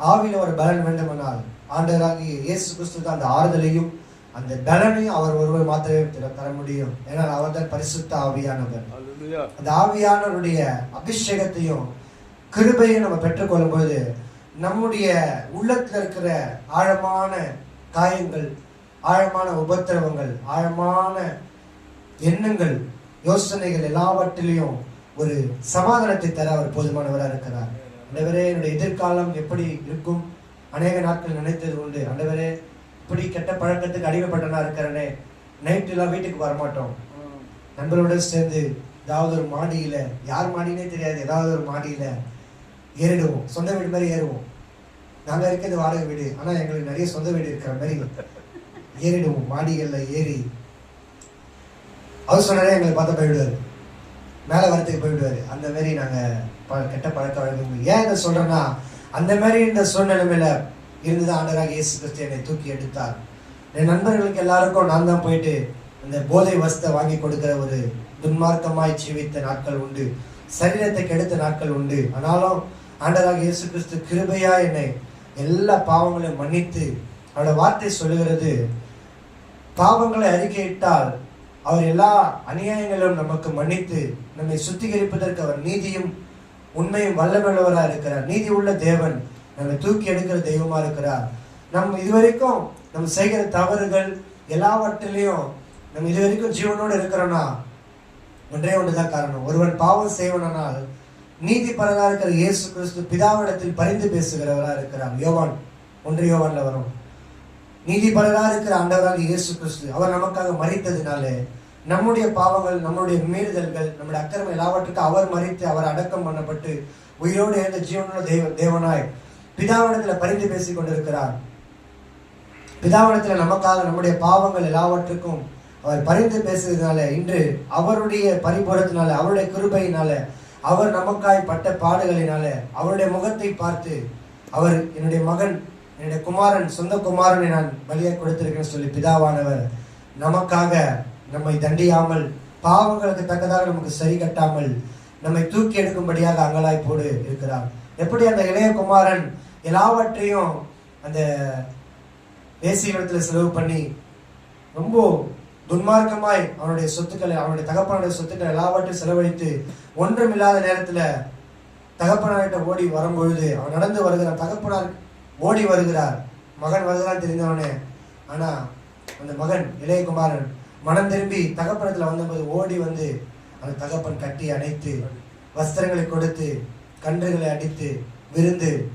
ஆவியில் ஒரு பலன் வேண்டுமானால் ஆண்டவராகிய இயேசு கிறிஸ்து அந்த ஆறுதலையும் அந்த பலனையும் அவர் ஒருவர் மாத்திரமே தர- முடியும். ஏன்னால் அவர் தான் பரிசுத்த ஆவியானவர். அந்த ஆவியானவருடைய அபிஷேகத்தையும் கிருபையும் நம்ம பெற்றுக்கொள்ளும் பொழுது நம்முடைய உள்ளத்துல இருக்கிற ஆழமான காயங்கள் ஆழமான உபத்திரவங்கள் ஆழமான எண்ணங்கள் யோசனைகள் எல்லாவற்றிலையும் ஒரு சமாதானத்தை தர அவர் போதுமானவராக இருக்கிறார். அண்டவரே என்னுடைய எதிர்காலம் எப்படி இருக்கும்? அநேக நாட்கள் நினைத்தது உண்டு. அண்டவரே இப்படி கெட்ட பழக்கத்துக்கு அடிமைப்பட்டனா இருக்கிறனே நைட்டு எல்லாம் வீட்டுக்கு வரமாட்டோம். நண்பர்களுடன் சேர்ந்து ஏதாவது ஒரு மாடியில் யார் மாடினே தெரியாது ஏதாவது ஒரு மாடியில் ஏறிடுவோம். சொந்த வீடு மாதிரி ஏறுவோம். நாங்கள் இருக்கிறது வாடகை வீடு ஆனால் எங்களுக்கு நிறைய சொந்த வீடு இருக்கிற மாதிரி ஏறிடுவோம். மாடிகளில் ஏறி. அவர் சொன்னாலே எங்களை பார்த்து போயிடுவார். மேலே வரத்துக்கு போயிடுவார். அந்த மாதிரி நாங்கள் ப- கெட்ட பழக்க வழக்கங்கள். ஏன் இதை சொல்கிறேன்னா அந்த மாதிரி இந்த சூழ்நிலைமையில இருந்து ஆண்டராக இயேசு கிறிஸ்து என்னை தூக்கி எடுத்தார். என் நண்பர்களுக்கு எல்லாருக்கும் நான் தான் போயிட்டு அந்த போதை வஸ்தை வாங்கி கொடுக்குற ஒரு துன்மார்க்கமாய் ஜீவித்த நாட்கள் உண்டு. சரீரத்தை கெடுத்த நாட்கள் உண்டு. ஆனாலும் ஆண்டராக இயேசு கிறிஸ்து கிருபையா என்னை எல்லா பாவங்களையும் மன்னித்து அவரோட வார்த்தை சொல்லுகிறது பாவங்களை அறிக்கையிட்டால் அவர் எல்லா அநியாயங்களும் நமக்கு மன்னித்து நம்மை சுத்திகரிப்பதற்கு அவர் நீதியும் உண்மையும் வல்லமுள்ளவராக இருக்கிறார். நீதி உள்ள தேவன் நம்மை தூக்கி எடுக்கிற தெய்வமா இருக்கிறார். நம்ம இதுவரைக்கும் நம்ம செய்கிற தவறுகள் எல்லாவற்றிலையும் நம்ம இதுவரைக்கும் ஜீவனோடு இருக்கிறோன்னா ஒன்றே ஒன்றுதான் காரணம். ஒருவன் பாவம் செய்வனால் நீதி பலனாக இருக்கிற இயேசு கிறிஸ்து பிதாவிடத்தில் பரிந்து பேசுகிறவராக இருக்கிறார். யோவான் ஒன்று யோவான்ல வரும். நீதிபலராக இருக்கிற ஆண்டவராக இயேசு கிறிஸ்து அவர் நமக்காக மறித்ததினாலே நம்முடைய பாவங்கள் நம்முடைய மீறுதல்கள் நம்முடைய அக்கிரமம் எல்லாவற்றுக்கும் அவர் மறித்து அவர் அடக்கம் பண்ணப்பட்டு உயிரோடு இருந்த ஜீவனோட தேவ தேவனாய் பிதாவிடத்தில் பரிந்து பேசிக் கொண்டிருக்கிறார். பிதாவிடத்தில் நமக்காக நம்முடைய பாவங்கள் எல்லாவற்றுக்கும் அவர் பரிந்து பேசுறதுனால இன்று அவருடைய பரிபூரத்தினால அவருடைய கிருபையினால அவர் நமக்காய் பட்ட பாடுகளினால அவருடைய முகத்தை பார்த்து அவர் என்னுடைய மகன் என்னுடைய குமாரன் சொந்த குமாரனை நான் பலியாக கொடுத்திருக்கேன்னு சொல்லி பிதாவானவர் நமக்காக நம்மை தண்டியாமல் பாவங்களுக்கு தக்கதாக நமக்கு சரி கட்டாமல் நம்மை தூக்கி எடுக்கும்படியாக அங்கலாய் போடு இருக்கிறார். எப்படி அந்த இளைய குமாரன் எல்லாவற்றையும் அந்த தேசிய இடத்துல செலவு பண்ணி ரொம்ப துன்மார்க்கமாய் அவனுடைய சொத்துக்களை அவனுடைய தகப்பனுடைய சொத்துக்களை எல்லாவற்றையும் செலவழித்து ஒன்றும் இல்லாத நேரத்தில் தகப்பனார்கிட்ட ஓடி வரும்பொழுது அவன் நடந்து வருகிறான். தகப்பனார் ஓடி வருகிறார். மகன் வருகிறான் தெரிந்தவனே. ஆனா அந்த மகன் இளையகுமாரன் மனம் திரும்பி தகப்பனத்துல வந்தபோது ஓடி வந்து அந்த தகப்பன் கட்டி அணைத்து வஸ்திரங்களை கொடுத்து கன்றுகளை அடித்து விருந்து